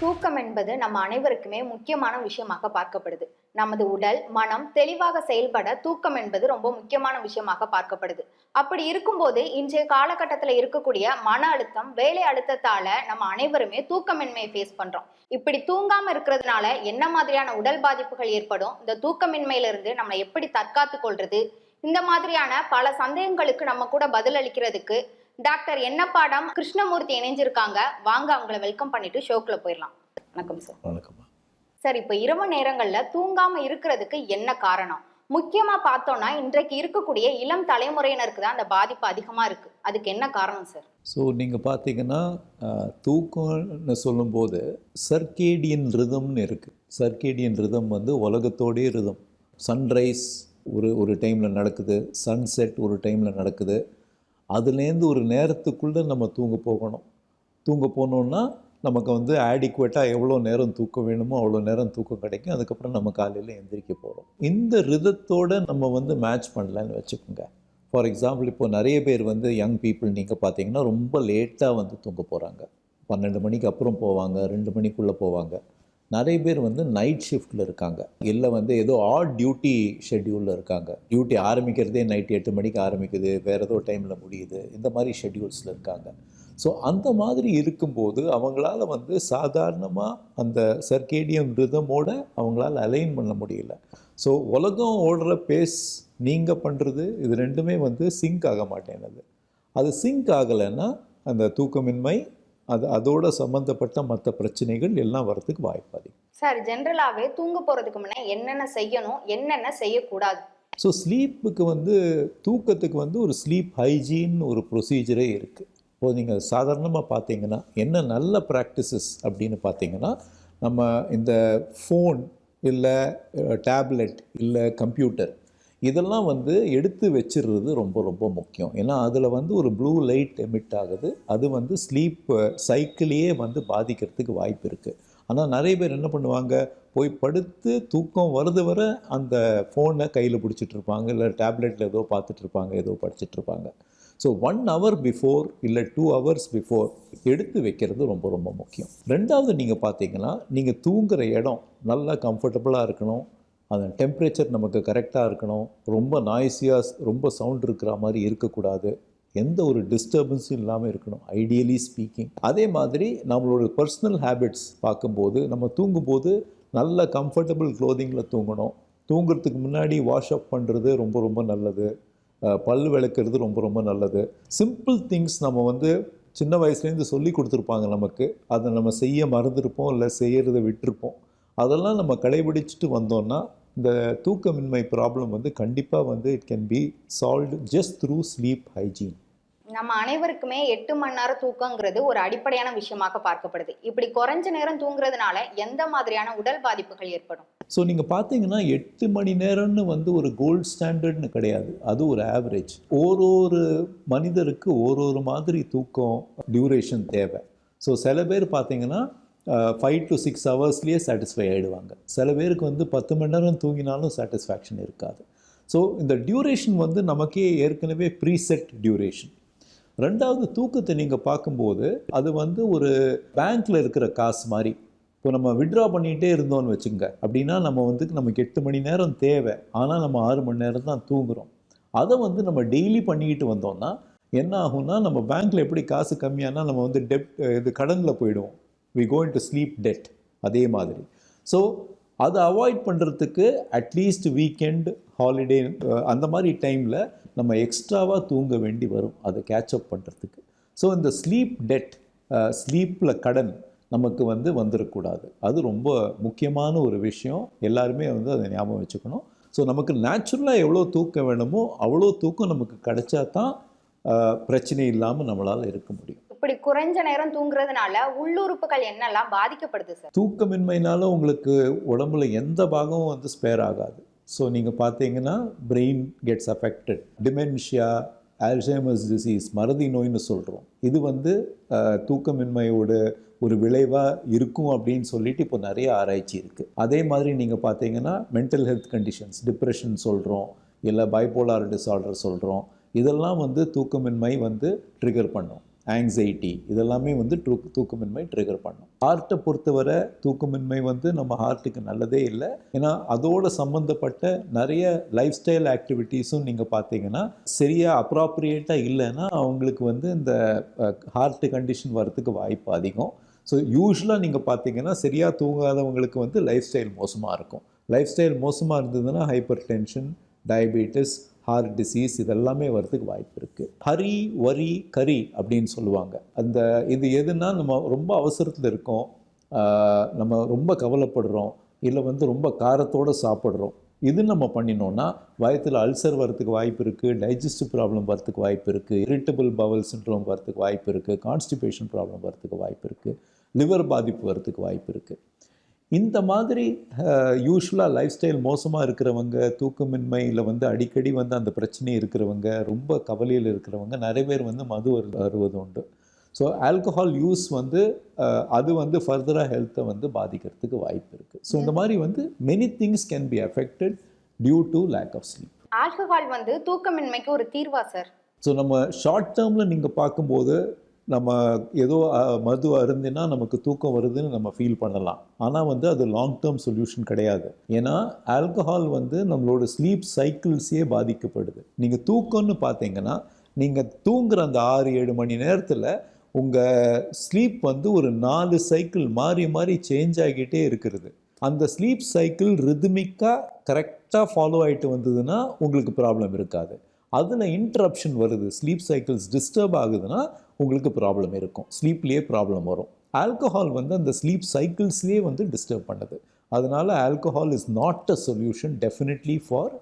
தூக்கம் என்பது நம்ம அனைவருக்குமே முக்கியமான விஷயமாக பார்க்கப்படுது. நமது உடல் மனம் தெளிவாக செயல்பட தூக்கம் என்பது ரொம்ப முக்கியமான விஷயமாக பார்க்கப்படுது. அப்படி இருக்கும்போது இன்றைய காலகட்டத்தில் இருக்கக்கூடிய மன அழுத்தம் வேலை அழுத்தத்தால நம்ம அனைவருமே தூக்கமின்மையை ஃபேஸ் பண்றோம். இப்படி தூங்காம இருக்கிறதுனால என்ன மாதிரியான உடல் பாதிப்புகள் ஏற்படும்? இந்த தூக்கமின்மையிலிருந்து நம்மளை நம்ம எப்படி தற்காத்து கொள்றது? இந்த மாதிரியான பல சந்தேகங்களுக்கு நம்ம கூட பதில் அளிக்கிறதுக்கு டாக்டர் என்னப்பாடம் கிருஷ்ணமூர்த்தி இணைஞ்சிருக்காங்க. வாங்க அவங்கள வெல்கம் பண்ணிட்டு ஷோக்குள்ள போயிடலாம். வணக்கம் சார் வணக்கம்மா. சார் இப்போ இரவு நேரங்கள்ல தூங்காம இருக்கிறதுக்கு என்ன காரணம்? முக்கியமா பார்த்தோம்னா இன்றைக்கு இருக்கக்கூடிய இளம் தலைமுறையினருக்கு தான் அந்த பாதிப்பு அதிகமா இருக்கு. அதுக்கு என்ன காரணம் சார் ஸோ நீங்கள் பார்த்தீங்கன்னா தூக்கம்னு சொல்லும்போது சர்க்கேடியன் ரிதம்னு இருக்குது சர்க்கேடியன் ரிதம் வந்து உலகத்தோடைய ரிதம் சன்ரைஸ் ஒரு ஒரு டைமில் நடக்குது. சன்செட் ஒரு டைமில் நடக்குது. அதுலேருந்து ஒரு நேரத்துக்குள்ளே நம்ம தூங்க போகணும். தூங்க போனோன்னா நமக்கு வந்து ஆடிக்குவேட்டாக எவ்வளோ நேரம் தூக்கம் வேணுமோ அவ்வளோ நேரம் தூக்கம் கிடைக்கும். அதுக்கப்புறம் நம்ம காலையில் எந்திரிக்க போகிறோம் இந்த ரிதத்தோட நம்ம வந்து மேட்ச் பண்ணலான்னு வச்சுக்கோங்க. ஃபார் எக்ஸாம்பிள் இப்போ நிறைய பேர் வந்து யங் பீப்புள் நீங்கள் பார்த்தீங்கன்னா ரொம்ப லேட்டாக வந்து தூங்க போகிறாங்க பன்னெண்டு மணிக்கு அப்புறம் போவாங்க ரெண்டு மணிக்குள்ளே போவாங்க. நிறைய பேர் வந்து நைட் ஷிஃப்ட்டில் இருக்காங்க. இல்லை வந்து ஏதோ ஆட் டியூட்டி ஷெட்யூலில் இருக்காங்க. டியூட்டி ஆரம்பிக்கிறதே நைட் எட்டு மணிக்கு ஆரம்பிக்குது. வேறு ஏதோ டைமில் முடியுது. இந்த மாதிரி ஷெட்யூல்ஸில் இருக்காங்க. ஸோ அந்த மாதிரி இருக்கும்போது அவங்களால வந்து சாதாரணமாக அந்த சர்க்கேடியம் ரிதமோட அவங்களால அலைன் பண்ண முடியல. ஸோ உலகம் ஓடுற பேஸ் நீங்கள் பண்ணுறது இது ரெண்டுமே வந்து சிங்க் ஆக மாட்டேங்குது அது சிங்க் ஆகலைன்னா அந்த தூக்கமின்மை அது அதோட சம்மந்தப்பட்ட மற்ற பிரச்சனைகள் எல்லாம் வரதுக்கு வாய்ப்பு அதிகம். சார் ஜென்ரலாவே தூங்க போறதுக்கு முன்ன என்னென்ன செய்யணும் என்னென்ன செய்யக்கூடாது? ஸோ ஸ்லீப்புக்கு வந்து தூக்கத்துக்கு வந்து ஒரு ஸ்லீப் ஹைஜீன் ஒரு ப்ரொசீஜரே இருக்குது இப்போ நீங்கள் சாதாரணமாக பார்த்தீங்கன்னா என்ன நல்ல ப்ராக்டிசஸ் அப்படின்னு பார்த்தீங்கன்னா நம்ம இந்த ஃபோன் இல்லை டேப்லெட் இல்லை கம்ப்யூட்டர் இதெல்லாம் வந்து எடுத்து வச்சிடுறது ரொம்ப ரொம்ப முக்கியம். ஏன்னா அதில் வந்து ஒரு ப்ளூ லைட் எமிட் ஆகுது. அது வந்து ஸ்லீப் சைக்கிளையே வந்து பாதிக்கிறதுக்கு வாய்ப்பு இருக்குது ஆனால் நிறைய பேர் என்ன பண்ணுவாங்க? போய் படுத்து தூக்கம் வருது வர அந்த ஃபோனை கையில் பிடிச்சிட்டு இருப்பாங்க. இல்லை டேப்லெட்டில் ஏதோ பார்த்துட்டு இருப்பாங்க. ஏதோ படிச்சுட்டு இருப்பாங்க. ஸோ ஒன் ஹவர் பிஃபோர் இல்லை டூ ஹவர்ஸ் பிஃபோர் எடுத்து வைக்கிறது ரொம்ப ரொம்ப முக்கியம். ரெண்டாவது நீங்கள் பார்த்தீங்கன்னா நீங்கள் தூங்குகிற இடம் நல்லா கம்ஃபர்டபுளாக இருக்கணும். அந்த டெம்ப்ரேச்சர் நமக்கு கரெக்டாக இருக்கணும். ரொம்ப நாய்ஸியாக ரொம்ப சவுண்ட் இருக்கிற மாதிரி இருக்கக்கூடாது. எந்த ஒரு டிஸ்டர்பன்ஸும் இல்லாமல் இருக்கணும் ஐடியலி ஸ்பீக்கிங் அதே மாதிரி நம்மளோட பர்சனல் ஹேபிட்ஸ் பார்க்கும்போது நம்ம தூங்கும்போது நல்ல கம்ஃபர்டபுள் க்ளோதிங்கில் தூங்கணும். தூங்குறதுக்கு முன்னாடி வாஷ் அப் பண்ணுறது ரொம்ப ரொம்ப நல்லது. பல் விளக்குறது ரொம்ப ரொம்ப நல்லது. சிம்பிள் திங்ஸ் நம்ம வந்து சின்ன வயசுலேருந்து சொல்லி கொடுத்துருப்பாங்க நமக்கு. அதை நம்ம செய்ய மறந்துருப்போம் இல்லை செய்கிறத விட்டுருப்போம். அதெல்லாம் நம்ம கடைபிடிச்சிட்டு வந்தோம்னா இந்த தூக்கமின்மை ப்ராப்ளம் வந்து கண்டிப்பாக வந்து it can be solved just through sleep hygiene நம்ம அனைவருக்குமே எட்டு மணி நேரம் தூக்கங்கிறது ஒரு அடிப்படையான விஷயமாக பார்க்கப்படுது. இப்படி குறைஞ்ச நேரம் தூங்குறதுனால எந்த மாதிரியான உடல் பாதிப்புகள் ஏற்படும்? ஸோ நீங்கள் பார்த்தீங்கன்னா எட்டு மணி நேரம்னு வந்து ஒரு கோல்ட் ஸ்டாண்டர்ட்னு கிடையாது. அது ஒரு ஆவரேஜ் ஒரு ஒரு மனிதருக்கு ஒரு ஒரு மாதிரி தூக்கம் டியூரேஷன் தேவை. ஸோ சில பேர் பார்த்தீங்கன்னா ஃபைவ் டு சிக்ஸ் ஹவர்ஸ்லேயே சாட்டிஸ்ஃபை ஆகிடுவாங்க சில பேருக்கு வந்து பத்து மணி நேரம் தூங்கினாலும் சாட்டிஸ்ஃபேக்ஷன் இருக்காது. ஸோ இந்த டியூரேஷன் வந்து நமக்கே ஏற்கனவே ப்ரீசெட் டியூரேஷன் ரெண்டாவது தூக்கத்தை நீங்கள் பார்க்கும்போது அது வந்து ஒரு பேங்க்கில் இருக்கிற காசு மாதிரி. இப்போ நம்ம விட்ரா பண்ணிகிட்டே இருந்தோம்னு வச்சுங்க. அப்படின்னா நம்ம வந்து நமக்கு எட்டு மணி நேரம் தேவை. ஆனால் நம்ம ஆறு மணி நேரம் தான் தூங்குகிறோம் அதை வந்து நம்ம டெய்லி பண்ணிக்கிட்டு வந்தோம்னா என்ன ஆகும்னா நம்ம பேங்க்கில் எப்படி காசு கம்மியானா நம்ம வந்து டெப்ட் இது கடனில் போயிடுவோம். We going to sleep dead அதே மாதிரி. ஸோ அதை அவாய்ட் பண்ணுறதுக்கு அட்லீஸ்ட் வீக்கெண்ட் ஹாலிடே அந்த மாதிரி டைமில் நம்ம எக்ஸ்ட்ராவாக தூங்க வேண்டி வரும். அதை கேட்சப் பண்ணுறதுக்கு ஸோ இந்த ஸ்லீப் டெட் ஸ்லீப்பில் கடன் நமக்கு வந்து வந்துடக்கூடாது அது ரொம்ப முக்கியமான ஒரு விஷயம். எல்லாருமே வந்து அதை ஞாபகம் வச்சுக்கணும். ஸோ நமக்கு நேச்சுரலாக எவ்வளோ தூக்கம் வேணுமோ அவ்வளோ தூக்கம் நமக்கு கிடைச்சா தான் பிரச்சனை இல்லாமல் நம்மளால் இருக்க முடியும். இப்படி குறைஞ்ச நேரம் தூங்குறதுனால உள்ளுறுப்புகள் என்னெல்லாம் பாதிக்கப்படுது சார்? தூக்கமின்மைனால உங்களுக்கு உடம்புல எந்த பாகமும் வந்து ஸ்பேர் ஆகாது. ஸோ நீங்கள் பார்த்தீங்கன்னா brain gets affected dementia Alzheimer's disease மறதி நோய்னு சொல்கிறோம் இது வந்து தூக்கமின்மையோட ஒரு விளைவாக இருக்கும் அப்படின்னு சொல்லிட்டு இப்போ நிறைய ஆராய்ச்சி இருக்குது அதே மாதிரி நீங்கள் பார்த்தீங்கன்னா மென்டல் ஹெல்த் கண்டிஷன்ஸ் டிப்ரெஷன் சொல்கிறோம் இல்லை பைபோலார் டிஸார்டர் சொல்கிறோம் இதெல்லாம் வந்து தூக்கமின்மை வந்து ட்ரிகர் பண்ணும். ஆங்ஸைட்டி இதெல்லாமே வந்து தூக்க தூக்கமின்மை ட்ரிகர் பண்ணும். ஹார்ட்டை பொறுத்தவரை தூக்கமின்மை வந்து நம்ம ஹார்ட்டுக்கு நல்லதே இல்லை. ஏன்னா அதோட சம்மந்தப்பட்ட நிறைய லைஃப் ஸ்டைல் ஆக்டிவிட்டீஸும் நீங்கள் பார்த்தீங்கன்னா சரியாக அப்ராப்ரியேட்டாக இல்லைன்னா அவங்களுக்கு வந்து இந்த ஹார்ட் கண்டிஷன் வரதுக்கு வாய்ப்பு அதிகம். ஸோ யூஸ்வலாக நீங்கள் பார்த்தீங்கன்னா சரியாக தூங்காதவங்களுக்கு வந்து லைஃப் ஸ்டைல் மோசமாக இருக்கும். லைஃப் ஸ்டைல் மோசமாக இருந்ததுன்னா hypertension diabetes heart disease இதெல்லாமே வரதுக்கு வாய்ப்பு இருக்குது ஹரி வரி கரி அப்படின்னு சொல்லுவாங்க. அந்த இது எதுனா நம்ம ரொம்ப அவசரத்தில் இருக்கோம். நம்ம ரொம்ப கவலைப்படுறோம். இல்லை வந்து ரொம்ப காரத்தோடு சாப்பிட்றோம். இது நம்ம பண்ணினோன்னா வயத்தில் அல்சர் வரத்துக்கு வாய்ப்பு இருக்குது டைஜஸ்டிவ் ப்ராப்ளம் வரத்துக்கு வாய்ப்பு இருக்குது இரிட்டபிள் பவல் சின்ட்ரோம் வரத்துக்கு வாய்ப்பு இருக்குது கான்ஸ்டிபேஷன் ப்ராப்ளம் வரத்துக்கு வாய்ப்பு இருக்குது லிவர் பாதிப்பு வரத்துக்கு வாய்ப்பு இருக்குது இந்த மாதிரி யூஸ்வலாக லைஃப் ஸ்டைல் மோசமாக இருக்கிறவங்க தூக்கமின்மையில் வந்து அடிக்கடி வந்து அந்த பிரச்சனை இருக்கிறவங்க ரொம்ப கவலையில் இருக்கிறவங்க நிறைய பேர் வந்து மது அருவது உண்டு. ஸோ ஆல்கஹால் யூஸ் வந்து அது வந்து ஃபர்தராக ஹெல்த்தை வந்து பாதிக்கிறதுக்கு வாய்ப்பு இருக்குது ஸோ இந்த மாதிரி வந்து many things can be affected due to lack of sleep alcohol வந்து தூக்கமின்மைக்கு ஒரு தீர்வா சார் ஸோ நம்ம ஷார்ட் டேர்மில் நீங்கள் பார்க்கும்போது நம்ம ஏதோ மது அருந்தினா நமக்கு தூக்கம் வருதுன்னு நம்ம ஃபீல் பண்ணலாம். ஆனால் வந்து அது லாங் டேர்ம் சொல்யூஷன் கிடையாது. ஏன்னா ஆல்கஹால் வந்து நம்மளோட ஸ்லீப் சைக்கிள்ஸே பாதிக்கப்படுது. நீங்கள் தூக்கம்னு பார்த்தீங்கன்னா நீங்கள் தூங்குற அந்த ஆறு ஏழு மணி நேரத்தில் உங்கள் ஸ்லீப் வந்து ஒரு நாலு சைக்கிள் மாறி மாறி சேஞ்ச் ஆகிட்டே இருக்கிறது. அந்த ஸ்லீப் சைக்கிள் ரிதுமிக்காக கரெக்டாக ஃபாலோ ஆகிட்டு வந்ததுன்னா உங்களுக்கு ப்ராப்ளம் இருக்காது. அதில் இன்ட்ரப்ஷன் வருது. ஸ்லீப் சைக்கிள்ஸ் டிஸ்டர்ப் ஆகுதுன்னா உங்களுக்கு ப்ராப்ளம் இருக்கும். ஸ்லீப்லேயே ப்ராப்ளம் வரும். ஆல்கஹால் வந்து அந்த ஸ்லீப் சைக்கிள்ஸ்லேயே வந்து டிஸ்டர்ப் பண்ணுது. அதனால alcohol is not a solution definitely for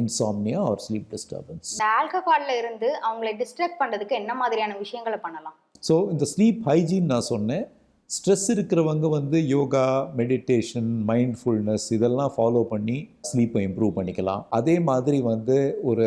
insomnia or sleep disturbance ஆல்கஹால்ல இருந்து அவங்களை டிஸ்ட்ராக்ட் பண்றதுக்கு என்ன மாதிரியான விஷயங்களை பண்ணலாம்? ஸோ இந்த ஸ்லீப் ஹைஜீன் நான் சொன்னேன். ஸ்ட்ரெஸ் இருக்கிறவங்க வந்து யோகா மெடிடேஷன் மைண்ட்ஃபுல்னஸ் இதெல்லாம் ஃபாலோ பண்ணி ஸ்லீப்பை இம்ப்ரூவ் பண்ணிக்கலாம். அதே மாதிரி வந்து ஒரு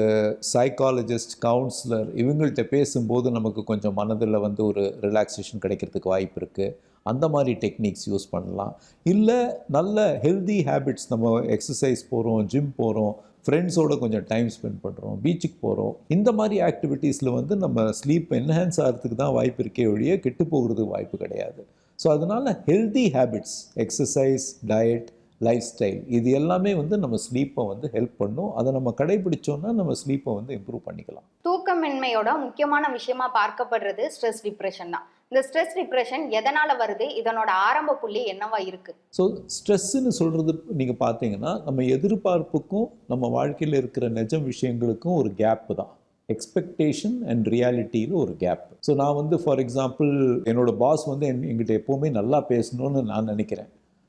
சைக்காலஜிஸ்ட் கவுன்சிலர் இவங்கள்ட்ட பேசும்போது நமக்கு கொஞ்சம் மனதில் வந்து ஒரு ரிலாக்ஸேஷன் கிடைக்கிறதுக்கு வாய்ப்பு இருக்குது அந்த மாதிரி டெக்னிக்ஸ் யூஸ் பண்ணலாம். இல்லை நல்ல ஹெல்தி ஹேபிட்ஸ் நம்ம எக்ஸசைஸ் போகிறோம் ஜிம் போகிறோம் ஃப்ரெண்ட்ஸோட கொஞ்சம் டைம் ஸ்பெண்ட் பண்ணுறோம் பீச்சுக்கு போகிறோம் இந்த மாதிரி ஆக்டிவிட்டீஸில் வந்து நம்ம ஸ்லீப் என்ஹான்ஸ் ஆகிறதுக்கு தான் வாய்ப்பு இருக்கே ஒழிய கெட்டு போகிறதுக்கு வாய்ப்பு கிடையாது. ஸோ அதனால் healthy habits exercise diet lifestyle இது எல்லாமே வந்து நம்ம ஸ்லீப்பை வந்து ஹெல்ப் பண்ணும். அதை நம்ம கடைபிடிச்சோன்னா நம்ம ஸ்லீப்பை வந்து இம்ப்ரூவ் பண்ணிக்கலாம். தூக்கமின்மையோட முக்கியமான விஷயமா பார்க்கப்படுறது ஸ்ட்ரெஸ் டிப்ரெஷன் தான். இந்த ஸ்ட்ரெஸ் டிப்ரெஷன் எதனால வருது? இதனோட ஆரம்ப புள்ளி என்னவா இருக்கு? ஸோ ஸ்ட்ரெஸ்ஸுன்னு சொல்கிறது நீங்கள் பார்த்தீங்கன்னா நம்ம எதிர்பார்ப்புக்கும் நம்ம வாழ்க்கையில் இருக்கிற நிஜ விஷயங்களுக்கும் ஒரு கேப்பு தான். எக்ஸ்பெக்டேஷன் அண்ட் ரியாலிட்டியில் ஒரு கேப் ஸோ நான் வந்து ஃபார் எக்ஸாம்பிள் என்னோட பாஸ் வந்து என் என்கிட்ட எப்போவுமே நல்லா பேசணும்னு நான் நினைக்கிறேன்.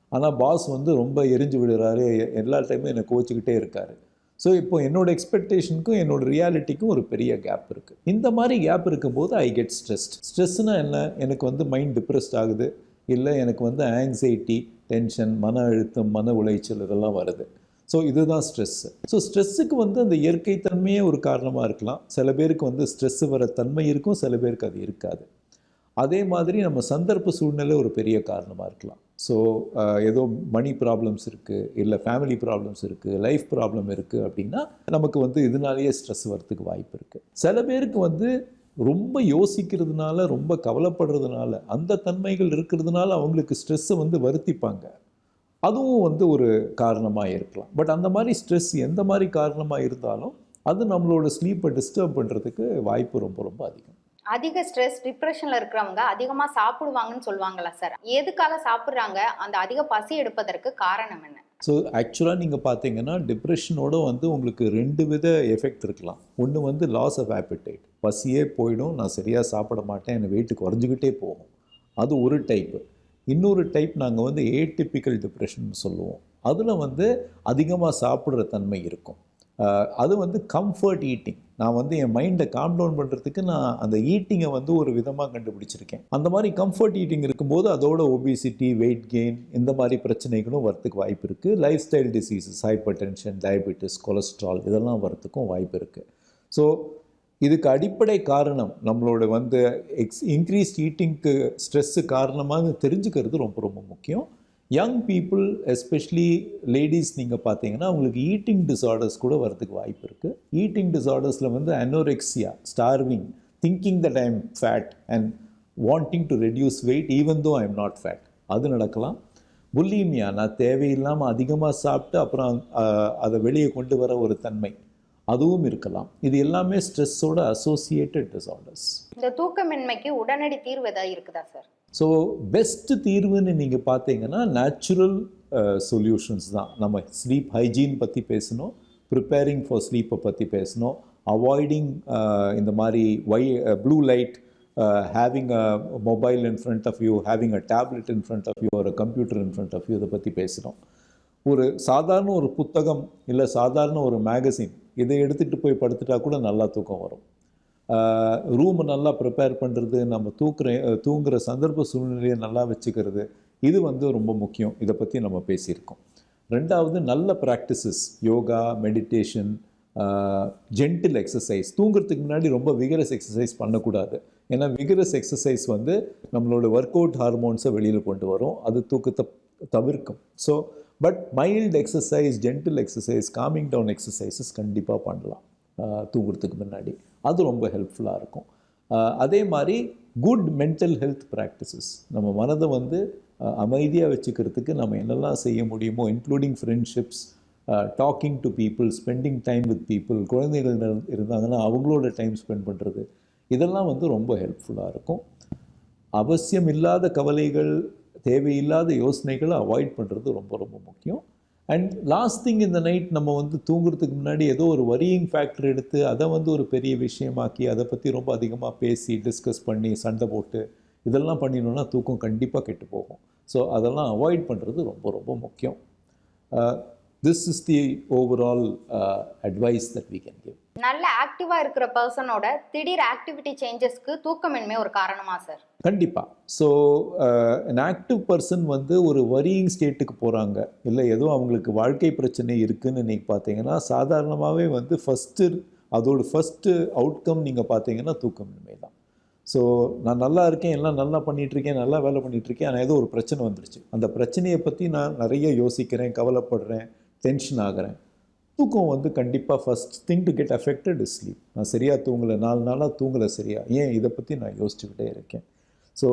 ஆனால் பாஸ் வந்து ரொம்ப எரிஞ்சு விடுறாரு எ- எல்லா டைமும் என்னை கோச்சிக்கிட்டே இருக்காரு. ஸோ இப்போ என்னோட எக்ஸ்பெக்டேஷனுக்கும் என்னோடய ரியாலிட்டிக்கும் ஒரு பெரிய கேப் இருக்குது இந்த மாதிரி கேப் இருக்கும்போது ஐ கெட் ஸ்ட்ரெஸ்ட் ஸ்ட்ரெஸ்னால் என்ன? எனக்கு வந்து மைண்ட் டிப்ரெஸ்ட் ஆகுது. இல்லை எனக்கு வந்து ஆங்ஸைட்டி டென்ஷன் மன அழுத்தம் மன உளைச்சல் இதெல்லாம் வருது. ஸோ இதுதான் ஸ்ட்ரெஸ்ஸு ஸோ ஸ்ட்ரெஸ்ஸுக்கு வந்து அந்த இயற்கை தன்மையே ஒரு காரணமாக இருக்கலாம். சில பேருக்கு வந்து ஸ்ட்ரெஸ்ஸு வர தன்மை இருக்கும் சில பேருக்கு அது இருக்காது. அதே மாதிரி நம்ம சந்தர்ப்ப சூழ்நிலை ஒரு பெரிய காரணமாக இருக்கலாம். ஸோ ஏதோ மணி ப்ராப்ளம்ஸ் இருக்குது இல்லை ஃபேமிலி ப்ராப்ளம்ஸ் இருக்குது லைஃப் ப்ராப்ளம் இருக்குது அப்படின்னா நமக்கு வந்து இதனாலேயே ஸ்ட்ரெஸ் வரத்துக்கு வாய்ப்பு இருக்குது சில பேருக்கு வந்து ரொம்ப யோசிக்கிறதுனால ரொம்ப கவலைப்படுறதுனால அந்த தன்மைகள் இருக்கிறதுனால அவங்களுக்கு ஸ்ட்ரெஸ்ஸை வந்து வருத்திப்பாங்க. அதுவும் வந்து ஒரு காரணமாக இருக்கலாம். பட் அந்த மாதிரி ஸ்ட்ரெஸ் எந்த மாதிரி காரணமாக இருந்தாலும் அது நம்மளோட ஸ்லீப்பை டிஸ்டர்ப் பண்ணுறதுக்கு வாய்ப்பு ரொம்ப ரொம்ப அதிகம். அதிக ஸ்ட்ரெஸ் டிப்ரெஷன்ல இருக்கிறவங்க அதிகமா சாப்பிடுவாங்கன்னு சொல்லுவாங்களா சார் எதுக்காக சாப்பிடுறாங்க? அந்த அதிக பசி எடுப்பதற்கு காரணம் என்ன? ஸோ ஆக்சுவலாக நீங்கள் பார்த்தீங்கன்னா டிப்ரெஷனோட வந்து உங்களுக்கு ரெண்டு வித எஃபெக்ட் இருக்கலாம். ஒன்று வந்து லாஸ் ஆஃப் ஆப்பிடைட் பசியே போயிடும். நான் சரியாக சாப்பிட மாட்டேன். என் வெயிட் குறைஞ்சிக்கிட்டே போகும். அது ஒரு டைப்பு இன்னொரு டைப் நாங்கள் வந்து ஏடிப்பிக்கல் டிப்ரெஷன் சொல்லுவோம். அதில் வந்து அதிகமாக சாப்பிட்ற தன்மை இருக்கும். அது வந்து கம்ஃபர்ட் ஈட்டிங் நான் வந்து என் மைண்டை காம் டவுன் பண்ணுறதுக்கு நான் அந்த ஈட்டிங்கை வந்து ஒரு விதமாக கண்டுபிடிச்சிருக்கேன். அந்த மாதிரி கம்ஃபர்ட் ஈட்டிங் இருக்கும்போது அதோட ஒபிசிட்டி வெயிட் கெயின் இந்த மாதிரி பிரச்சனைகளும் வரத்துக்கு வாய்ப்பு இருக்குது lifestyle diseases hypertension diabetes cholesterol இதெல்லாம் வரத்துக்கும் வாய்ப்பு இருக்குது ஸோ இதுக்கு அடிப்படை காரணம் நம்மளோட வந்து எக்ஸ் இன்க்ரீஸ் ஈட்டிங்க்கு ஸ்ட்ரெஸ்ஸு காரணமாக தெரிஞ்சுக்கிறது ரொம்ப ரொம்ப முக்கியம். யங் பீப்புள் எஸ்பெஷலி லேடிஸ் நீங்கள் பார்த்தீங்கன்னா உங்களுக்கு ஈட்டிங் டிசார்டர்ஸ் கூட வரதுக்கு வாய்ப்பு இருக்குது ஈட்டிங் டிசார்டர்ஸில் வந்து anorexia starving thinking the time fat and wanting to reduce weight even though I am not fat அது நடக்கலாம். புல்லிமியா நான் தேவையில்லாமல் அதிகமாக சாப்பிட்டு அப்புறம் அதை வெளியே கொண்டு வர ஒரு தன்மை. அதுவும் இருக்கலாம். இது எல்லாமே ஸ்ட்ரெஸ்ஸோட அசோசியேட்டட் டிசார்டர்ஸ் இந்த தூக்கமின்மைக்கு உடனடி தீர்வு ஏதாவது இருக்குதா சார் ஸோ பெஸ்ட் தீர்வுன்னு நீங்கள் பார்த்தீங்கன்னா நேச்சுரல் சொல்யூஷன்ஸ் தான். நம்ம ஸ்லீப் ஹைஜீன் பற்றி பேசணும் ப்ரிப்பேரிங் ஃபார் ஸ்லீப்பை பற்றி பேசணும் அவாய்டிங் இந்த மாதிரி why blue light having a mobile in front of you having a tablet in front of you ஒரு computer in front of you இதை பற்றி பேசுகிறோம் ஒரு சாதாரண ஒரு புத்தகம் இல்லை சாதாரண ஒரு மேகசின் இதை எடுத்துகிட்டு போய் படுத்துட்டா கூட நல்லா தூக்கம் வரும். ரூமை நல்லா ப்ரிப்பேர் பண்ணுறது நம்ம தூக்குற தூங்குகிற சந்தர்ப்ப சூழ்நிலையை நல்லா வச்சுக்கிறது இது வந்து ரொம்ப முக்கியம். இதை பற்றி நம்ம பேசியிருக்கோம். ரெண்டாவது நல்ல practices yoga meditation gentle exercise தூங்குறதுக்கு முன்னாடி ரொம்ப விகரஸ் எக்ஸசைஸ் பண்ணக்கூடாது. ஏன்னா விகரஸ் எக்ஸசைஸ் வந்து நம்மளோட ஒர்க் அவுட் ஹார்மோன்ஸை வெளியில் கொண்டு வரும். அது தூக்கத்தை தவிர்க்கும். So but mild exercise gentle exercise calming down exercises கண்டிப்பாக பண்ணலாம். தூங்குறதுக்கு முன்னாடி. அது ரொம்ப ஹெல்ப்ஃபுல்லாக இருக்கும். அதே மாதிரி குட் மென்டல் ஹெல்த் ப்ராக்டிசஸ் நம்ம மனதை வந்து அமைதியாக வச்சுக்கிறதுக்கு நம்ம என்னெல்லாம் செய்ய முடியுமோ including friendships talking to people spending time with people குழந்தைகள் இருந்தாங்கன்னா அவங்களோட டைம் ஸ்பெண்ட் பண்ணுறது இதெல்லாம் வந்து ரொம்ப ஹெல்ப்ஃபுல்லாக இருக்கும். அவசியம் இல்லாத கவலைகள் தேவையில்லாத யோசனைகளை அவாய்ட் பண்ணுறது ரொம்ப ரொம்ப முக்கியம். அண்ட் லாஸ்ட் திங் இந்த நைட் நம்ம வந்து தூங்குறதுக்கு முன்னாடி ஏதோ ஒரு வரியிங் ஃபேக்டர் எடுத்து அதை வந்து ஒரு பெரிய விஷயமாக்கி அதை பற்றி ரொம்ப அதிகமாக பேசி டிஸ்கஸ் பண்ணி சண்டை போட்டு இதெல்லாம் பண்ணினோன்னா தூக்கம் கண்டிப்பாக கெட்டு போகும். ஸோ அதெல்லாம் அவாய்ட் பண்ணுறது ரொம்ப ரொம்ப முக்கியம். This is the overall advice that we can give. நல்ல ஆக்டிவா இருக்கிற பர்சனோட திடீர் ஆக்டிவிட்டி சேஞ்சஸ்க்கு தூக்கமின்மை ஒரு காரணமா சார் கண்டிப்பாக ஸோ an ஆக்டிவ் பர்சன் வந்து ஒரு வரியிங் ஸ்டேட்டுக்கு போகிறாங்க இல்லை ஏதோ அவங்களுக்கு வாழ்க்கை பிரச்சனை இருக்குன்னு நீங்கள் பார்த்தீங்கன்னா சாதாரணமாகவே வந்து ஃபஸ்ட்டு அதோட ஃபஸ்ட்டு அவுட்கம் நீங்கள் பார்த்தீங்கன்னா தூக்கமின்மை தான். ஸோ நான் நல்லா இருக்கேன் எல்லாம் நல்லா பண்ணிட்டு இருக்கேன் நல்லா வேலை பண்ணிட்டு இருக்கேன் ஆனால் ஏதோ ஒரு பிரச்சனை வந்துருச்சு. அந்த பிரச்சனையை பற்றி நான் நிறைய யோசிக்கிறேன் கவலைப்படுறேன். டென்ஷன் ஆகிறேன். தூக்கம் வந்து கண்டிப்பாக first thing to get affected is sleep நான் சரியாக தூங்கலை நாலு நாளாக தூங்கலை சரியா? ஏன் இதை பற்றி நான் யோசிச்சுக்கிட்டே இருக்கேன். ஸோ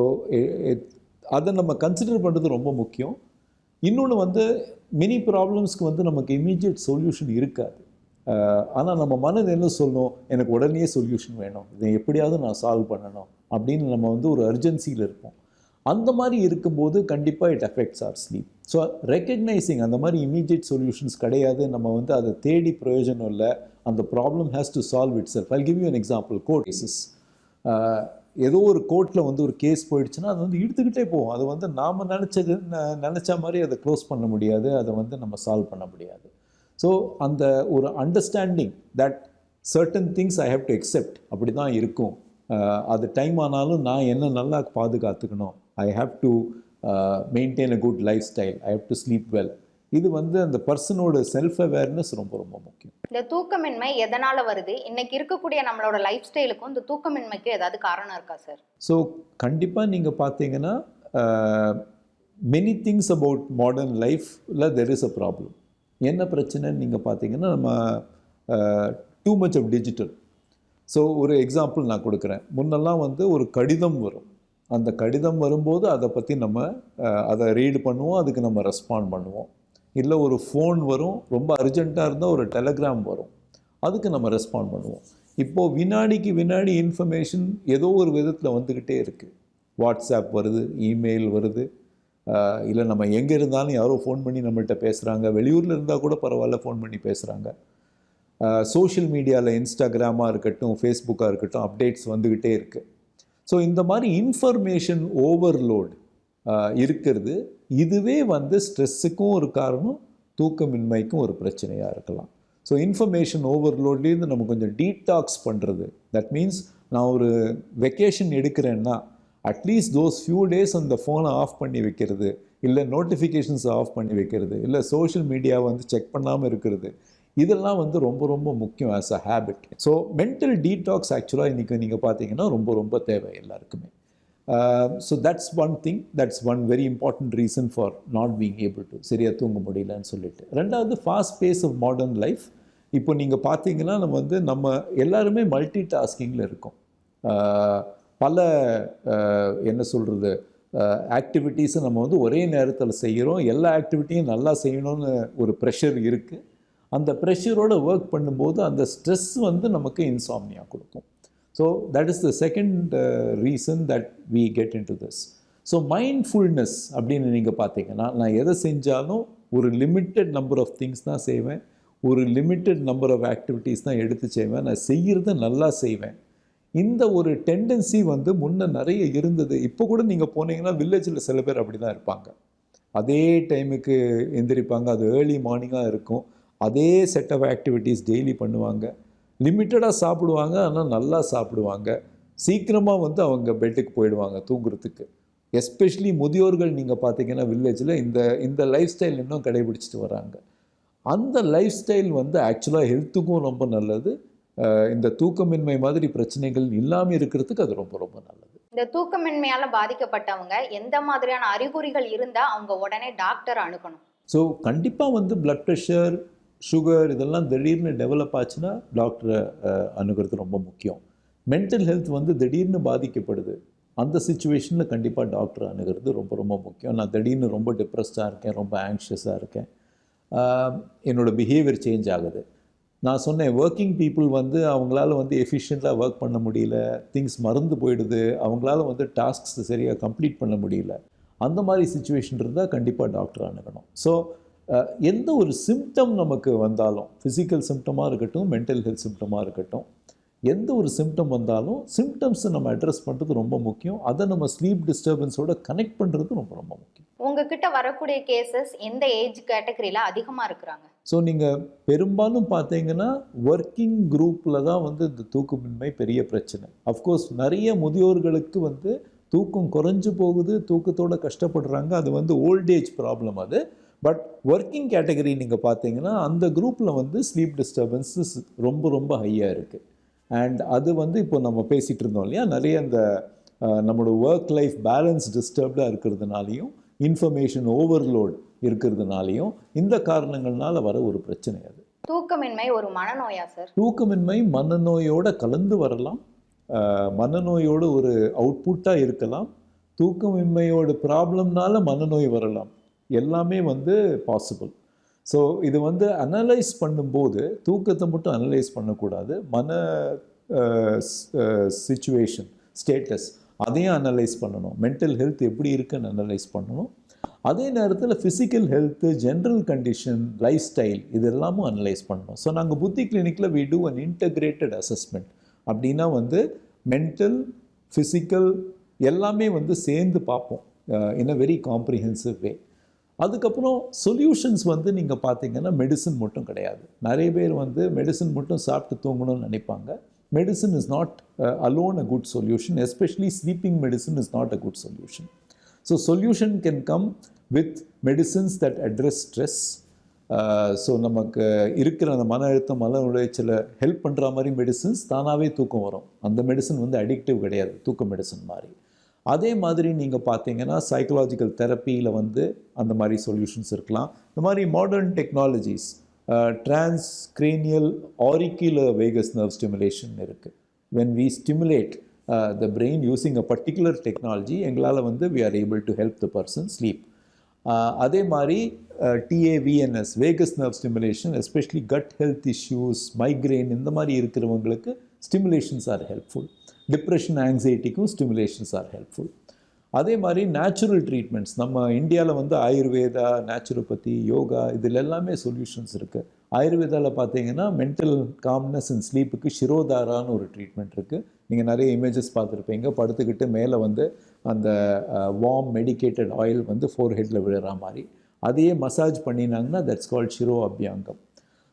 அதை நம்ம கன்சிடர் பண்ணுறது ரொம்ப முக்கியம். இன்னொன்று வந்து மினி ப்ராப்ளம்ஸ்க்கு வந்து நமக்கு இமீடியட் சொல்யூஷன் இருக்காது. ஆனால் நம்ம மனது என்ன சொல்லணும்? எனக்கு உடனே சொல்யூஷன் வேணும். இதை எப்படியாவது நான் சால்வ் பண்ணணும் அப்படின்னு நம்ம வந்து ஒரு அர்ஜென்சியில் இருப்போம். அந்த மாதிரி இருக்கும்போது கண்டிப்பாக it affects our sleep so recognising அந்த மாதிரி இமீடியட் சொல்யூஷன்ஸ் கிடையாது. நம்ம வந்து அதை தேடி பிரயோஜனம் இல்லை. அந்த problem has to solve itself I'll give you an example court cases ஏதோ ஒரு கோர்ட்டில் வந்து ஒரு கேஸ் போயிடுச்சுன்னா அது வந்து இழுத்துக்கிட்டே போகும். அது வந்து நாம் நினச்சது நினச்ச மாதிரி அதை க்ளோஸ் பண்ண முடியாது. அதை வந்து நம்ம சால்வ் பண்ண முடியாது. ஸோ அந்த ஒரு understanding that certain things I have to except அப்படி தான் இருக்கும் அது டைம் ஆனாலும் நான் என்ன நல்லா பாதுகாத்துக்கணும்? I have to maintain a good lifestyle I have to sleep well இது வந்து அந்த பர்சனோட செல்ஃப் அவேர்னஸ் ரொம்ப ரொம்ப முக்கியம். இந்த தூக்கமின்மை எதனால வருது? இன்னைக்கு இருக்கக்கூடிய நம்மளோட லைஃப் ஸ்டைலுக்கும் இந்த தூக்கமின்மைக்கும் ஏதாவது காரணம் இருக்கா சார் ஸோ கண்டிப்பாக நீங்கள் பார்த்தீங்கன்னா மெனி திங்ஸ் அபவுட் மாடர்ன் லைஃப்பில் தெர் இஸ் அ ப்ராப்ளம் என்ன பிரச்சனைன்னு நீங்கள் பார்த்தீங்கன்னா நம்ம too much of digital so ஒரு எக்ஸாம்பிள் நான் கொடுக்குறேன். முன்னெல்லாம் வந்து ஒரு கடிதம் வரும். அந்த கடிதம் வரும்போது அதை பற்றி நம்ம அதை ரீடு பண்ணுவோம் அதுக்கு நம்ம ரெஸ்பாண்ட் பண்ணுவோம். இல்லை ஒரு ஃபோன் வரும் ரொம்ப அர்ஜென்ட்டாக இருந்தால் ஒரு டெலகிராம் வரும். அதுக்கு நம்ம ரெஸ்பாண்ட் பண்ணுவோம். இப்போது வினாடிக்கு வினாடி இன்ஃபர்மேஷன் ஏதோ ஒரு விதத்தில் வந்துக்கிட்டே இருக்குது வாட்ஸ்அப் வருது இமெயில் வருது. இல்லை நம்ம எங்கே இருந்தாலும் யாரோ ஃபோன் பண்ணி நம்மள்கிட்ட பேசுகிறாங்க வெளியூரில் இருந்தால் கூட பரவாயில்ல ஃபோன் பண்ணி பேசுகிறாங்க சோஷியல் மீடியாவில் இன்ஸ்டாகிராமாக இருக்கட்டும் ஃபேஸ்புக்காக இருக்கட்டும் அப்டேட்ஸ் வந்துக்கிட்டே இருக்குது ஸோ இந்த மாதிரி இன்ஃபர்மேஷன் ஓவர்லோட் இருக்கிறது. இதுவே வந்து ஸ்ட்ரெஸ்ஸுக்கும் ஒரு காரணம் தூக்கமின்மைக்கும் ஒரு பிரச்சனையாக இருக்கலாம். ஸோ இன்ஃபர்மேஷன் ஓவர்லோட்லேருந்து நம்ம கொஞ்சம் டீடாக்ஸ் பண்ணுறது தட் மீன்ஸ் நான் ஒரு vacation எடுக்கிறேன்னா at least those few days அந்த ஃபோனை ஆஃப் பண்ணி வைக்கிறது இல்லை நோட்டிஃபிகேஷன்ஸ் ஆஃப் பண்ணி வைக்கிறது இல்லை சோஷியல் மீடியாவை வந்து செக் பண்ணாமல் இருக்கிறது. இதெல்லாம் வந்து ரொம்ப ரொம்ப முக்கியம் as a habit so mental detox ஆக்சுவலாக இன்றைக்கி நீங்கள் பார்த்தீங்கன்னா ரொம்ப ரொம்ப தேவை எல்லாருக்குமே. So that's one thing that's one very important reason for not being able to சரியாக தூங்க முடியலன்னு சொல்லிட்டு. ரெண்டாவது fast pace of modern life இப்போ நீங்கள் பார்த்தீங்கன்னா நம்ம வந்து நம்ம எல்லாருமே மல்டி டாஸ்கிங்கில் இருக்கோம் uh, பல uh, என்ன சொல்கிறது ஆக்டிவிட்டீஸை uh, நம்ம வந்து ஒரே நேரத்தில் செய்கிறோம். எல்லா ஆக்டிவிட்டியும் நல்லா செய்யணும்னு ஒரு ப்ரெஷர் இருக்குது அந்த ப்ரெஷரோடு ஒர்க் பண்ணும்போது அந்த ஸ்ட்ரெஸ் வந்து நமக்கு இன்சாம்னியா கொடுக்கும். So that is the second reason that we get into this so mindfulness அப்படின்னு நீங்கள் பார்த்தீங்கன்னா நான் எதை செஞ்சாலும் ஒரு லிமிட்டட் நம்பர் ஆஃப் திங்ஸ் தான் செய்வேன். ஒரு லிமிட்டட் நம்பர் ஆஃப் ஆக்டிவிட்டீஸ் தான் எடுத்து செய்வேன். நான் செய்கிறத நல்லா செய்வேன். இந்த ஒரு டெண்டன்சி வந்து முன்ன நிறைய இருந்தது. இப்போ கூட நீங்கள் போனீங்கன்னா வில்லேஜில் சில பேர் அப்படி தான் இருப்பாங்க. அதே டைமுக்கு எந்திரிப்பாங்க. அது ஏர்லி மார்னிங்காக இருக்கும். அதே செட் ஆஃப் ஆக்டிவிட்டீஸ் டெய்லி பண்ணுவாங்க. லிமிட்டடாக சாப்பிடுவாங்க ஆனால் நல்லா சாப்பிடுவாங்க. சீக்கிரமாக வந்து அவங்க பெட்டுக்கு போயிடுவாங்க தூங்குறதுக்கு. எஸ்பெஷலி முதியோர்கள் நீங்கள் பார்த்தீங்கன்னா வில்லேஜில் இந்த இந்த லைஃப் ஸ்டைல் இன்னும் கடைபிடிச்சிட்டு வராங்க அந்த லைஃப் ஸ்டைல் வந்து ஆக்சுவலாக ஹெல்த்துக்கும் ரொம்ப நல்லது. இந்த தூக்கமின்மை மாதிரி பிரச்சனைகள் இல்லாமல் இருக்கிறதுக்கு அது ரொம்ப ரொம்ப நல்லது. இந்த தூக்கமின்மையால பாதிக்கப்பட்டவங்க எந்த மாதிரியான அறிகுறிகள் இருந்தா அவங்க உடனே டாக்டர் அணுகணும். ஸோ கண்டிப்பாக வந்து பிளட் ப்ரெஷர் சுகர் இதெல்லாம் திடீர்னு டெவலப் ஆச்சுன்னா டாக்டரை அணுகிறது ரொம்ப முக்கியம். மென்டல் ஹெல்த் வந்து திடீர்னு பாதிக்கப்படுது. அந்த சுச்சுவேஷனில் கண்டிப்பாக டாக்டர் அணுகிறது ரொம்ப ரொம்ப முக்கியம். நான் திடீர்னு ரொம்ப டிப்ரெஸ்டாக இருக்கேன் ரொம்ப ஆங்ஷியஸாக இருக்கேன். என்னோடய என்னோட பிஹேவியர் சேஞ்ச் ஆகுது. நான் சொன்னேன் ஒர்க்கிங் பீப்புள் வந்து அவங்களால வந்து எஃபிஷியண்ட்டாக ஒர்க் பண்ண முடியல. திங்ஸ் மறந்து போயிடுது. அவங்களால வந்து டாஸ்க்ஸ் சரியாக கம்ப்ளீட் பண்ண முடியல. அந்த மாதிரி சுச்சுவேஷன் இருந்தால் கண்டிப்பாக டாக்டர் அணுகணும். ஸோ எந்த ஒரு சிம்டம் நமக்கு வந்தாலும் ஃபிசிக்கல் சிம்டமாக இருக்கட்டும் மென்டல் ஹெல்த் சிம்டமாக இருக்கட்டும் எந்த ஒரு சிம்டம் வந்தாலும் சிம்டம்ஸை நம்ம அட்ரஸ் பண்ணுறது ரொம்ப முக்கியம். அதை நம்ம ஸ்லீப் டிஸ்டர்பன்ஸோட கனெக்ட் பண்ணுறது ரொம்ப ரொம்ப முக்கியம். உங்ககிட்ட வரக்கூடிய கேசஸ் எந்த ஏஜ் கேட்டகரியில அதிகமா இருக்கிறாங்க? ஸோ நீங்கள் பெரும்பாலும் பார்த்தீங்கன்னா ஒர்க்கிங் குரூப்பில் தான் வந்து இந்த தூக்கமின்மை பெரிய பிரச்சனை. அஃப்கோர்ஸ் நிறைய முதியோர்களுக்கு வந்து தூக்கம் குறைஞ்சு போகுது தூக்கத்தோட கஷ்டப்படுறாங்க. அது வந்து ஓல்டேஜ் ப்ராப்ளம் அது. பட் ஒர்க்கிங் கேட்டகரி நீங்கள் பார்த்தீங்கன்னா அந்த குரூப்பில் வந்து ஸ்லீப் டிஸ்டர்பன்ஸஸ் ரொம்ப ரொம்ப ஹையாக இருக்குது அண்ட் அது வந்து இப்போ நம்ம பேசிகிட்டு இருந்தோம் இல்லையா? நிறைய அந்த நம்மளோட ஒர்க் லைஃப் பேலன்ஸ் டிஸ்டர்ப்டாக இருக்கிறதுனாலையும் இன்ஃபர்மேஷன் ஓவர்லோட் இருக்கிறதுனாலையும் இந்த காரணங்கள்னால வர ஒரு பிரச்சனை அது. தூக்கமின்மை ஒரு மனநோயா சார் தூக்கமின்மை மனநோயோட கலந்து வரலாம். மனநோயோட ஒரு அவுட்புட்டாக இருக்கலாம். தூக்கமின்மையோட ப்ராப்ளம்னால மனநோய் வரலாம். எல்லாமே வந்து பாசிபிள் ஸோ இது வந்து அனலைஸ் பண்ணும்போது தூக்கத்தை மட்டும் அனலைஸ் பண்ணக்கூடாது. மன சுச்சுவேஷன் ஸ்டேட்டஸ் அதையும் அனலைஸ் பண்ணணும். மென்டல் ஹெல்த் எப்படி இருக்குன்னு அனலைஸ் பண்ணணும். அதே நேரத்தில் physical health general condition lifestyle இது எல்லாமும் அனலைஸ் பண்ணணும். ஸோ நாங்கள் புத்தி கிளினிக்கில் we do an integrated assessment அப்படின்னா வந்து மென்டல் ஃபிசிக்கல் எல்லாமே வந்து சேர்ந்து பார்ப்போம். இன் அ வெரி காம்ப்ரிஹென்சிவ் வே அதுக்கப்புறம் சொல்யூஷன்ஸ் வந்து நீங்கள் பார்த்தீங்கன்னா மெடிசன் மட்டும் கிடையாது. நிறைய பேர் வந்து மெடிசன் மட்டும் சாப்பிட்டு தூங்கணும்னு நினைப்பாங்க. Medicine is not alone a good solution especially sleeping medicine is not a good solution so solution can come with medicines that address stress so நமக்கு இருக்கிற அந்த மன அழுத்தம் மன உளைச்சலை ஹெல்ப் பண்ணுற மாதிரி மெடிசன்ஸ் தானாகவே தூக்கம் வரும். அந்த மெடிசன் வந்து அடிக்டிவ் கிடையாது. தூக்க மெடிசன் மாதிரி. அதே மாதிரி நீங்கள் பார்த்தீங்கன்னா சைக்கலாஜிக்கல் தெரப்பியில் வந்து அந்த மாதிரி சொல்யூஷன்ஸ் இருக்கலாம். இந்த மாதிரி modern technologies டிரான்ஸ்க்ரீனியல் auricular Vegas nerve stimulation இருக்குது when we stimulate the brain using a particular technology எங்களால் வந்து we are able to help the person sleep அதே மாதிரி டிஏவிஎன்எஸ் Vegas nerve stimulation especially cut health issues migraine இந்த மாதிரி இருக்கிறவங்களுக்கு stimulations R helpful depression ஆங்ஸைட்டிக்கும் stimulations R helpful அதே மாதிரி natural treatments நம்ம இந்தியாவில் வந்து ஆயுர்வேதா நேச்சுரோபதி யோகா இதில் எல்லாமே சொல்யூஷன்ஸ் இருக்குது ஆயுர்வேதாவில் பார்த்தீங்கன்னா மென்டல் காம்னஸ் அண்ட் ஸ்லீப்புக்கு ஷிரோதாரான்னு ஒரு ட்ரீட்மெண்ட் இருக்குது நீங்கள் நிறைய இமேஜஸ் பார்த்துருப்பீங்க. படுத்துக்கிட்டு மேலே வந்து அந்த வார்ம் மெடிக்கேட்டட் ஆயில் வந்து ஃபோர் ஹெட்டில் விழுற மாதிரி. அதையே massage பண்ணினாங்கன்னா that's called shiro abhyangam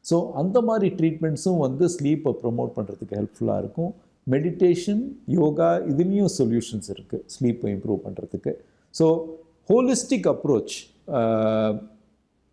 so அந்த மாதிரி ட்ரீட்மெண்ட்ஸும் வந்து ஸ்லீப்பை ப்ரொமோட் பண்ணுறதுக்கு ஹெல்ப்ஃபுல்லாக இருக்கும். மெடிடேஷன் யோகா இதுலேயும் சொல்யூஷன்ஸ் இருக்குது ஸ்லீப்பை இம்ப்ரூவ் பண்ணுறதுக்கு so holistic approach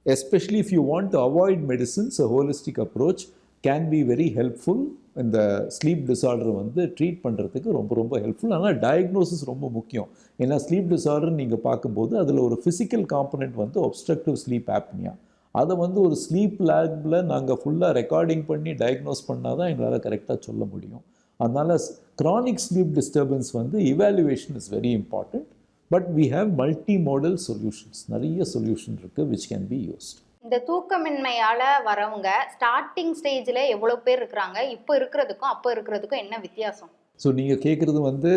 especially if you want to avoid medicines holistic approach can be very helpful இந்த ஸ்லீப் டிசார்டர் வந்து ட்ரீட் பண்ணுறதுக்கு ரொம்ப ரொம்ப ஹெல்ப்ஃபுல் ஆனால் டயக்னோசிஸ் ரொம்ப முக்கியம். ஏன்னா ஸ்லீப் டிசார்டர் நீங்கள் பார்க்கும்போது அதில் ஒரு ஃபிசிக்கல் காம்பனண்ட் வந்து ஒப்ஸ்ட்ரக்டிவ் ஸ்லீப் ஆப்னியா அதை வந்து ஒரு ஸ்லீப் லேபில் நாங்கள் ஃபுல்லாக ரெக்கார்டிங் பண்ணி டயக்னோஸ் பண்ணால் தான் எங்களால் கரெக்டாக சொல்ல முடியும். அதனால் chronic ஸ்லீப் டிஸ்டர்பன்ஸ் வந்து evaluation is very important but we have multimodal solutions நிறைய சொல்யூஷன் இருக்குது which கேன் பி used. இந்த தூக்கமின்மையால வரவங்க ஸ்டார்டிங் ஸ்டேஜ்ல எவ்வளவு பேர் இருக்கிறாங்க இப்போ இருக்கிறதுக்கும் அப்போ இருக்கிறதுக்கும் என்ன வித்தியாசம்? ஸோ நீங்கள் கேட்குறது வந்து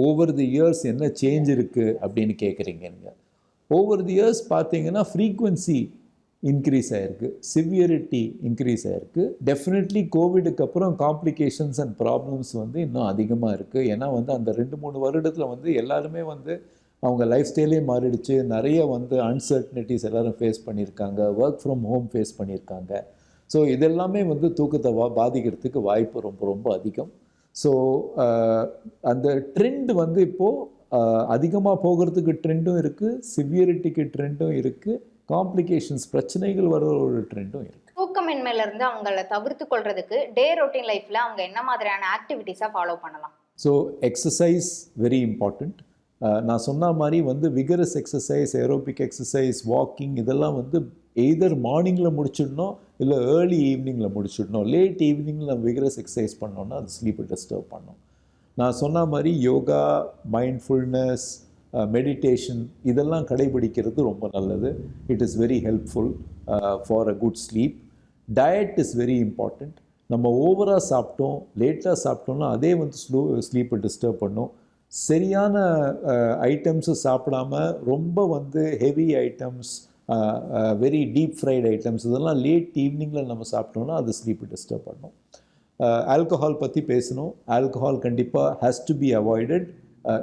ஓவர் தி இயர்ஸ் என்ன சேஞ்ச் இருக்குது அப்படின்னு கேட்குறீங்க நீங்கள் ஓவர் தி இயர்ஸ் பார்த்தீங்கன்னா ஃப்ரீக்குவென்சி இன்க்ரீஸ் ஆகிருக்கு சிவியரிட்டி இன்க்ரீஸ் ஆகிருக்கு டெஃபினெட்லி கோவிடுக்கு அப்புறம் காம்ப்ளிகேஷன்ஸ் அண்ட் ப்ராப்ளம்ஸ் வந்து இன்னும் அதிகமாக இருக்குது ஏன்னா வந்து அந்த ரெண்டு மூணு வருடத்தில் வந்து எல்லாருமே வந்து அவங்க லைஃப் ஸ்டைலே மாறிடுச்சு. நிறைய வந்து அன்சர்டனிட்டிஸ் எல்லோரும் ஃபேஸ் பண்ணியிருக்காங்க. ஒர்க் ஃப்ரம் ஹோம் ஃபேஸ் பண்ணியிருக்காங்க. ஸோ இதெல்லாமே வந்து தூக்கத்தை வா பாதிக்கிறதுக்கு வாய்ப்பு ரொம்ப ரொம்ப அதிகம். ஸோ அந்த ட்ரெண்ட் வந்து இப்போது அதிகமாக போகிறதுக்கு ட்ரெண்டும் இருக்குது சிவியரிட்டிக்கு ட்ரெண்டும் இருக்குது காம்ப்ளிகேஷன்ஸ் பிரச்சனைகள் வர ஒரு ட்ரெண்டும் இருக்குது தூக்கமின்மையில இருந்து அவங்கள தவிர்த்து கொள்றதுக்கு டே ரொட்டீன் லைஃப்ல அவங்க என்ன மாதிரியான ஆக்டிவிட்டிஸா ஃபாலோ பண்ணலாம்? ஸோ எக்ஸசைஸ் வெரி இம்பார்ட்டண்ட் நான் சொன்ன மாதிரி வந்து vigorous exercise aerobic exercise walking இதெல்லாம் வந்து எய்தர் மார்னிங்கில் முடிச்சிடணும் இல்லை ஏர்லி ஈவினிங்கில் முடிச்சிடணும். லேட் ஈவினிங்கில் விகரஸ் எக்ஸசைஸ் பண்ணோன்னா அது ஸ்லீப்பை டிஸ்டர்ப் பண்ணும். நான் சொன்ன மாதிரி யோகா மைண்ட்ஃபுல்னஸ் Uh, மெடிடேஷன் இதெல்லாம் கடைபிடிக்கிறது ரொம்ப நல்லது. It is very helpful for a good sleep diet is very important நம்ம ஓவராக சாப்பிட்டோம் லேட்டாக சாப்பிட்டோம்னா அதே வந்து ஸ்லோ ஸ்லீப்பை டிஸ்டர்ப் பண்ணும். சரியான uh, ஐட்டம்ஸு சாப்பிடாம ரொம்ப வந்து heavy items very deep fried items இதெல்லாம் லேட் ஈவினிங்கில் நம்ம சாப்பிட்டோம்னா அது ஸ்லீப்பை டிஸ்டர்ப் பண்ணும். Uh, ஆல்கஹால் பற்றி பேசணும். ஆல்கஹால் கண்டிப்பாக has to be avoided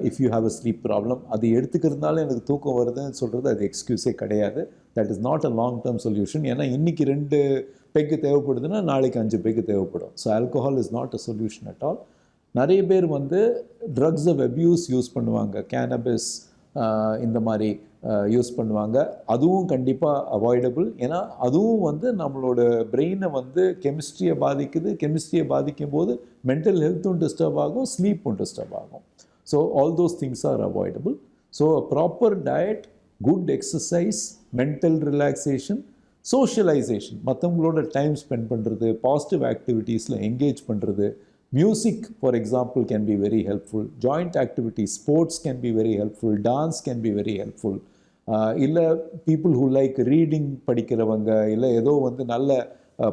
if you have a sleep problem அது எடுத்துக்கிறதுனால எனக்கு தூக்கம் வருதுன்னு சொல்கிறது அது எக்ஸ்கியூஸே கிடையாது. That is not a long term solution ஏன்னா இன்றைக்கி ரெண்டு பெக்கு தேவைப்படுதுன்னா நாளைக்கு அஞ்சு பெக்கு தேவைப்படும். So alcohol is not a solution at all நிறைய பேர் வந்து ட்ரக்ஸ் ஆஃப் அப்யூஸ் யூஸ் பண்ணுவாங்க. கேனபிஸ் uh, இந்த மாதிரி uh, யூஸ் பண்ணுவாங்க. அதுவும் கண்டிப்பாக அவாய்டபுள் ஏன்னா அதுவும் வந்து நம்மளோட பிரெயினை வந்து கெமிஸ்ட்ரியை பாதிக்குது. கெமிஸ்ட்ரியை பாதிக்கும் போது மென்டல் ஹெல்த்தும் டிஸ்டர்ப் ஆகும் ஸ்லீப்பும் டிஸ்டர்ப் ஆகும். So all those things are avoidable so proper diet good exercise mental relaxation socialisation மற்றவங்களோட டைம் ஸ்பெண்ட் பண்ணுறது பாசிட்டிவ் ஆக்டிவிட்டீஸில் என்கேஜ் பண்ணுறது music for example can be very helpful joint activities sports can be very helpful dance can be very helpful இல்லை people who like reading படிக்கிறவங்க இல்லை ஏதோ வந்து நல்ல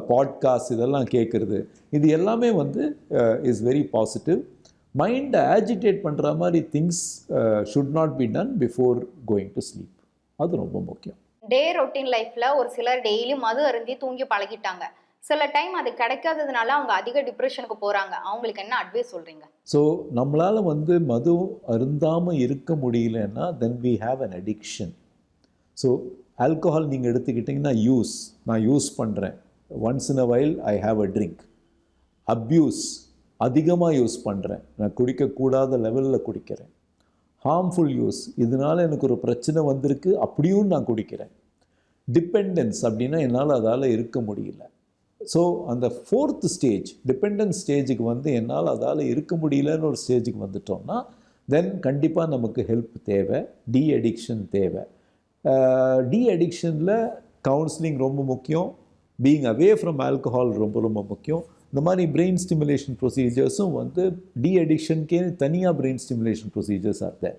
பாட்காஸ்ட் இதெல்லாம் கேட்குறது இது எல்லாமே வந்து இஸ் வெரி பாசிட்டிவ் மைண்டை ஆஜிடேட் பண்ணுற மாதிரி things should not be done before going to sleep அது ரொம்ப முக்கியம். டே ரொட்டீன் லைஃப்ல ஒரு சிலர் டெய்லி மது அருந்தி தூங்கி பழகிட்டாங்க. சில டைம் அது கிடைக்காததுனால அவங்க அதிக டிப்ரெஷனுக்கு போறாங்க. அவங்களுக்கு என்ன அட்வைஸ் சொல்றீங்க? ஸோ நம்மளால் வந்து மது அருந்தாமல் இருக்க முடியலன்னா then we have an addiction so alcohol நீங்கள் எடுத்துக்கிட்டிங்கன்னா யூஸ் நான் யூஸ் பண்ணுறேன் once in a while I have a drink abuse அதிகமாக யூஸ் பண்ணுறேன் நான் குடிக்கக்கூடாத லெவலில் குடிக்கிறேன். ஹார்ம்ஃபுல் யூஸ் இதனால் எனக்கு ஒரு பிரச்சனை வந்திருக்கு. அப்படியும் நான் குடிக்கிறேன். டிபெண்டன்ஸ் அப்படின்னா என்னால் அதால் இருக்க முடியல. ஸோ அந்த ஃபோர்த் ஸ்டேஜ் டிபெண்டன்ஸ் ஸ்டேஜுக்கு வந்து என்னால் அதால் இருக்க முடியலன்னு ஒரு ஸ்டேஜுக்கு வந்துட்டோம்னா தென் கண்டிப்பாக நமக்கு ஹெல்ப் தேவை. டி அடிக்ஷன் தேவை டி அடிக்ஷனில் கவுன்சிலிங் ரொம்ப முக்கியம். பீயிங் அவே ஃப்ரம் ஆல்கஹால் ரொம்ப ரொம்ப முக்கியம். இந்த மாதிரி பிரெயின் ஸ்டிமுலேஷன் ப்ரொசீஜர்ஸும் வந்து டி அடிக்ஷனுக்கே தனியாக brain stimulation procedures there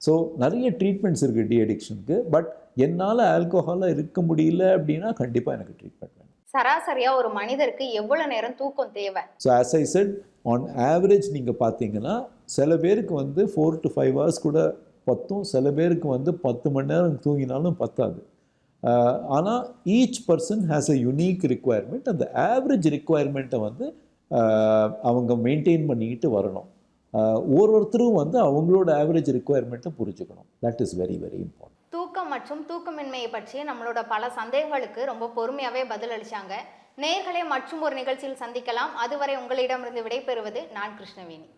so நிறைய ட்ரீட்மெண்ட்ஸ் இருக்குது டி அடிக்ஷனுக்கு பட் என்னால் ஆல்கஹாலாக இருக்க முடியல அப்படின்னா கண்டிப்பாக எனக்கு ட்ரீட்மெண்ட் வேணும். சராசரியா ஒரு மனிதருக்கு எவ்வளவு நேரம் தூக்கம் தேவை? So as I said on average நீங்கள் பார்த்தீங்கன்னா சில பேருக்கு வந்து ஃபோர் டு ஃபைவ் ஹவர்ஸ் கூட பத்தும் சில பேருக்கு வந்து பத்து மணி நேரம் தூங்கினாலும் பத்தாது. ஆனால் each person has a unique requirement அந்த ஆவரேஜ் ரிக்குவயர்மெண்ட்டை வந்து அவங்க மெயின்டைன் பண்ணிக்கிட்டு வரணும். ஒரு ஒருத்தரும் வந்து அவங்களோட ஆவரேஜ் ரிக்குவயர்மெண்ட்டை புரிஞ்சுக்கணும். That is very very important தூக்கம் மற்றும் தூக்கமின்மையை பற்றி நம்மளோட பல சந்தேகங்களுக்கு ரொம்ப பொறுமையாகவே பதில் அளிச்சாங்க நேர்களே மற்றும் ஒரு நிகழ்ச்சியில் சந்திக்கலாம். அதுவரை உங்களிடமிருந்து விடைபெறுவது நான் கிருஷ்ணவேணி.